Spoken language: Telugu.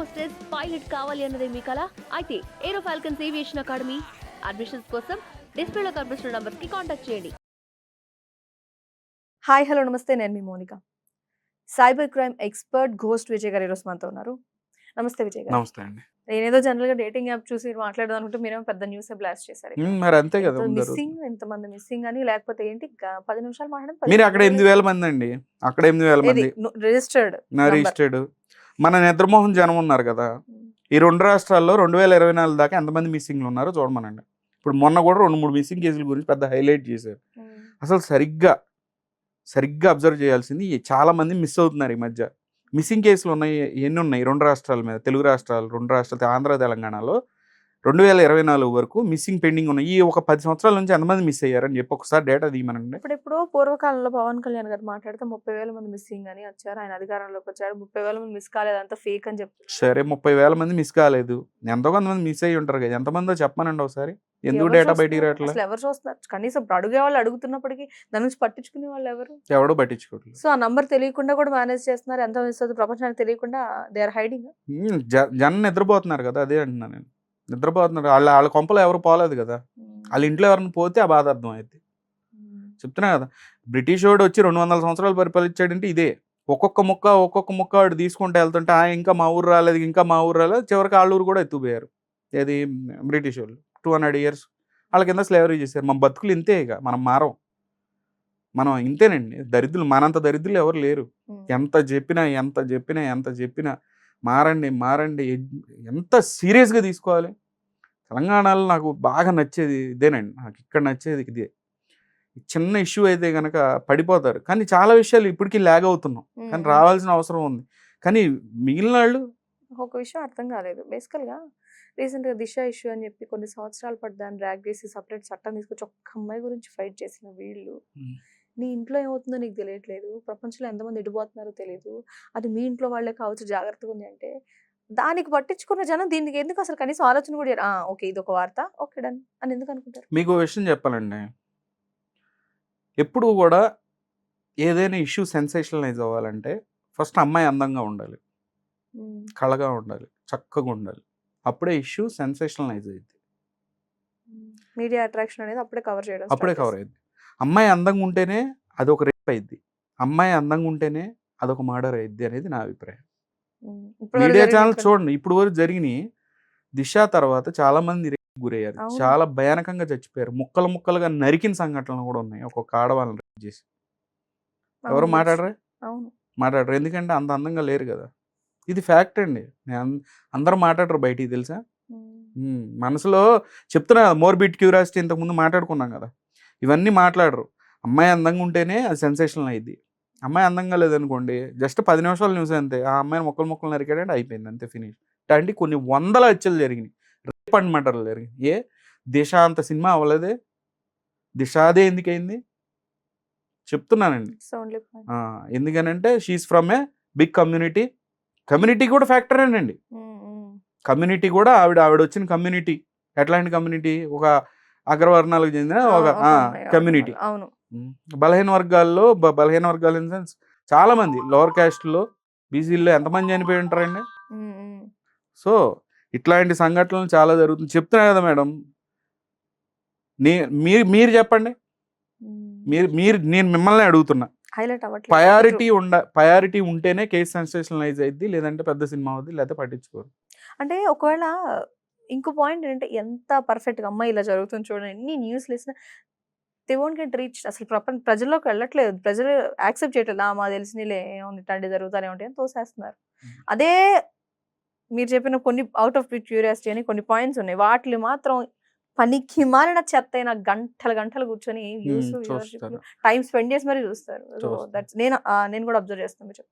హోస్టెస్ పైలట్ కావాలి అన్నదే మీ కల. అయితే aero falcons aviation academy admissions కోసం డిస్ప్లేలో కనిపిస్తున్న నంబర్స్కి కాంటాక్ట్ చేయండి. హాయ్ హలో నమస్తే నేను మీ Monika. Cyber crime expert ghost Vijay గారు ఈరోజు మనతో ఉన్నారు. నమస్తే విజయ్ గారు. నమస్తే అండి. నేనేదో జనరల్గా డేటింగ్ యాప్ చూసి మాట్లాడదాం అనుకుంటే మీరేమో పెద్ద న్యూస్ బ్లాస్ట్ చేశారు మరి అంతే కదా. మిస్సింగ్ ఎంతమంది మిస్సింగ్ అని లేకపోతే ఏంటి పది నిమిషాలు మాట్లాడడం మీరు అక్కడ ఎనిమిది వేల మంది అండి. అక్కడ ఎనిమిది వేల మంది. రిజిస్టర్డ్ నా రిజిస్టర్డ్ మన నిద్రమోహన్ జనం ఉన్నారు కదా. ఈ రెండు రాష్ట్రాల్లో రెండు వేల ఇరవై నాలుగు దాకా ఎంతమంది మిస్సింగ్లు ఉన్నారో చూడమనండి. ఇప్పుడు మొన్న కూడా రెండు మూడు మిస్సింగ్ కేసుల గురించి పెద్ద హైలైట్ చేశారు. అసలు సరిగ్గా సరిగ్గా అబ్జర్వ్ చేయాల్సింది ఈ చాలా మంది మిస్ అవుతున్నారు ఈ మధ్య. మిస్సింగ్ కేసులు ఉన్నాయి ఎన్ని ఉన్నాయి? రెండు రాష్ట్రాల మీద తెలుగు రాష్ట్రాలు రెండు రాష్ట్రాలు ఆంధ్ర తెలంగాణలో రెండు వేల ఇరవై నాలుగు వరకు మిస్సింగ్ పెండింగ్ ఉన్నాయి. ఈ ఒక పది సంవత్సరాల నుంచి ఎంతమంది మిస్ అయ్యారని చెప్పి ఒకసారి డేటా తీయమనండి. ఇప్పుడు ఎప్పుడో పూర్వకాలంలో పవన్ కళ్యాణ్ గారు మాట్లాడితే ముప్పై వేల మంది మిస్సింగ్ అని వచ్చారు. ఆయన అధికారంలోకి వచ్చారు. ముప్పై వేల మంది మిస్ కాలేదు. అంతా ఫేక్ అని చెప్పి సరే ముప్పై వేల మంది మిస్ కాలేదు. ఎంతో కొంతమంది మిస్ అయ్యి ఉంటారు కదా. ఎంతమందో చెప్పమనండి ఒకసారి. ఎందుకు ఎవరు డేటా బయటికి? రావట్లేదు అసలు ఎవరు చూస్తున్నారు? కనీసం ఇప్పుడు అడిగే వాళ్ళు అడుగుతున్నప్పటికీ దాని నుంచి పట్టించుకునే వాళ్ళు ఎవరు? ఎవడో పట్టించుకోవట్లేదు. సో ఆ నంబర్ తెలియకుండా కూడా మేనేజ్ చేస్తున్నారు. ఎంత మిస్ అవుతుంది ప్రపంచానికి తెలియకుండా దే ఆర్ హైడింగ్ జనం నిద్రపోతున్నారు కదా. అదే అంటున్నాను నేను. నిద్రపోతున్నారు. వాళ్ళ వాళ్ళ కొంపలో ఎవరు పోలేదు కదా. వాళ్ళ ఇంట్లో ఎవరిని పోతే ఆ బాధ అర్థం అయింది చెప్తున్నా కదా బ్రిటిష్ వాడు వచ్చి రెండు వందల సంవత్సరాలు పరిపాలించాడంటే ఇదే. ఒక్కొక్క ముక్క ఒక్కొక్క ముక్క వాడు తీసుకుంటూ వెళ్తుంటే "ఆ, ఇంకా మా ఊరు రాలేదు ఇంకా మా ఊరు రాలేదు చివరికి వాళ్ళ ఊరు కూడా ఎత్తుపోయారు ఏది? బ్రిటిష్ వాళ్ళు. టూ హండ్రెడ్ ఇయర్స్ వాళ్ళ కింద స్లేవరీ చేశారు. మన బతుకులు ఇంతే ఇక మనం మారం మనం ఇంతేనండి. దరిద్రులు మనంత దరిద్రులు ఎవరు లేరు. ఎంత చెప్పినా ఎంత చెప్పినా ఎంత చెప్పినా మారండి మారండి ఎంత సీరియస్గా తీసుకోవాలి. తెలంగాణలో నాకు బాగా నచ్చేది ఇదేనండి నాకు ఇక్కడ నచ్చేది ఇదే. చిన్న ఇష్యూ అయితే కనుక పడిపోతారు. కానీ చాలా విషయాలు ఇప్పటికీ ల్యాగ్ అవుతున్నాం. కానీ రావాల్సిన అవసరం ఉంది. కానీ మిగిలిన వాళ్ళు ఒక విషయం అర్థం కాలేదు. బేసికల్గా రీసెంట్గా దిశ ఇష్యూ అని చెప్పి కొన్ని సంవత్సరాల పాటు దాన్ని డ్రాగ్ చేసి సపరేట్ చట్టం తీసుకొచ్చి ఒక్క అమ్మాయి గురించి ఫైట్ చేసిన వీళ్ళు. నీ ఇంట్లో ఏమవుతుందో నీకు తెలియట్లేదు. ప్రపంచంలో ఎంతమంది ఎడిపోతున్నారో తెలియదు అది మీ ఇంట్లో వాళ్ళే కావచ్చు జాగ్రత్తగా ఉంది అంటే దానికి పట్టించుకున్న జనం దీనికి ఎందుకు అసలు కనీసం ఆలోచన కూడా ఓకే ఇది ఒక వార్త ఓకే డన్ అని ఎందుకు అనుకుంటారు? మీకు విషయం చెప్పాలండి. ఎప్పుడు కూడా ఏదైనా ఇష్యూ సెన్సేషనలైజ్ అవ్వాలంటే ఫస్ట్ అమ్మాయి అందంగా ఉండాలి. కళగా ఉండాలి చక్కగా ఉండాలి. అప్పుడే ఇష్యూ సెన్సేషనలైజ్ అయింది మీడియా అట్రాక్షన్ అనేది అప్పుడే కవర్ చేయడం అప్పుడే కవర్ అయింది అమ్మాయి అందంగా ఉంటేనే అదొక రేప్ అయింది అమ్మాయి అందంగా ఉంటేనే అదొక మర్డర్ అయింది అనేది నా అభిప్రాయం. మీడియా ఛానల్ చూడండి ఇప్పుడు వరకు జరిగినాయి. దిశ తర్వాత చాలా మంది గురయ్యారు. చాలా భయానకంగా చచ్చిపోయారు. ముక్కలు ముక్కలుగా నరికిన సంఘటనలు కూడా ఉన్నాయి. ఒక్కొక్క ఆడవాళ్ళని rape చేసి. ఎవరు మాట్లాడరా? మాట్లాడరు? ఎందుకంటే అంత అందంగా లేరు కదా. ఇది ఫ్యాక్ట్ అండి. అందరూ మాట్లాడరు బయటికి తెలుసా? మనసులో చెప్తున్నా కదా మోర్బిట్ క్యూరియాసిటీ ఇంతకుముందు మాట్లాడుకున్నాం కదా. ఇవన్నీ మాట్లాడరు. అమ్మాయి అందంగా ఉంటేనే అది సెన్సేషనల్ అయింది అమ్మాయి అందంగా లేదనుకోండి జస్ట్ పది నిమిషాలు న్యూస్ అంతే. ఆ అమ్మాయిని మొక్కలు మొక్కలు నరికాడంటే అయిపోయింది అంతే ఫినిష్. అంటే కొన్ని వందల హత్యలు జరిగినాయి. రేప్ అండ్ మటర్లు జరిగినాయి. ఏ? దిశ అంత సినిమా అవ్వలేదే. దిశ అదే ఎందుకైంది చెప్తున్నానండి ఎందుకనంటే she's from a big community. Community కూడా ఫ్యాక్టరేనండి. కమ్యూనిటీ కూడా ఆవిడ ఆవిడ వచ్చిన కమ్యూనిటీ. ఎట్లాంటి కమ్యూనిటీ? ఒక అగ్రవర్ణాలకు చెందిన ఒక కమ్యూనిటీ. అవును. బలహీన వర్గాల్లో బలహీన వర్గాలు ఇన్ సెన్స్ చాలా మంది లోవర్ క్యాస్ట్లో బీసీల్లో ఎంతమంది చనిపోయి ఉంటారండి. సో ఇట్లాంటి సంఘటనలు చాలా జరుగుతుంది చెప్తున్నా కదా మేడం. నీ మీరు మీరు చెప్పండి. మీరు మీరు నేను మిమ్మల్ని అడుగుతున్నా. హైలైట్ అవ్వట్లేదు. ప్రయారిటీ ఉండ ప్రయారిటీ ఉంటేనే కేసు సెన్సేషనలైజ్ అయింది లేదంటే పెద్ద సినిమా అవుద్ది లేకపోతే పట్టించుకోరు. అంటే ఒకవేళ ఇంకో పాయింట్ ఏంటంటే ఎంత పర్ఫెక్ట్గా అమ్మాయి ఇలా జరుగుతుంది చూడండి ఎన్ని న్యూస్ లేసిన దే వోంట్ గెట్ రీచ్ అసలు ప్రపంచ ప్రజల్లోకి వెళ్ళట్లేదు. ప్రజలు యాక్సెప్ట్ చేయట్లేదు. ఆ మా తెలిసినలే ఏముంది ఇట్లాంటివి జరుగుతానే అని తోసేస్తున్నారు. అదే మీరు చెప్పిన కొన్ని అవుట్ ఆఫ్ క్యూరియాసిటీ అని కొన్ని పాయింట్స్ ఉన్నాయి. వాటిని మాత్రం పనికి మాలిన చెత్త అయిన గంటలు గంటలు కూర్చొని టైం స్పెండ్ చేసి మరీ చూస్తారు. దట్స్ నేను నేను కూడా అబ్జర్వ్ చేస్తాను. మీరు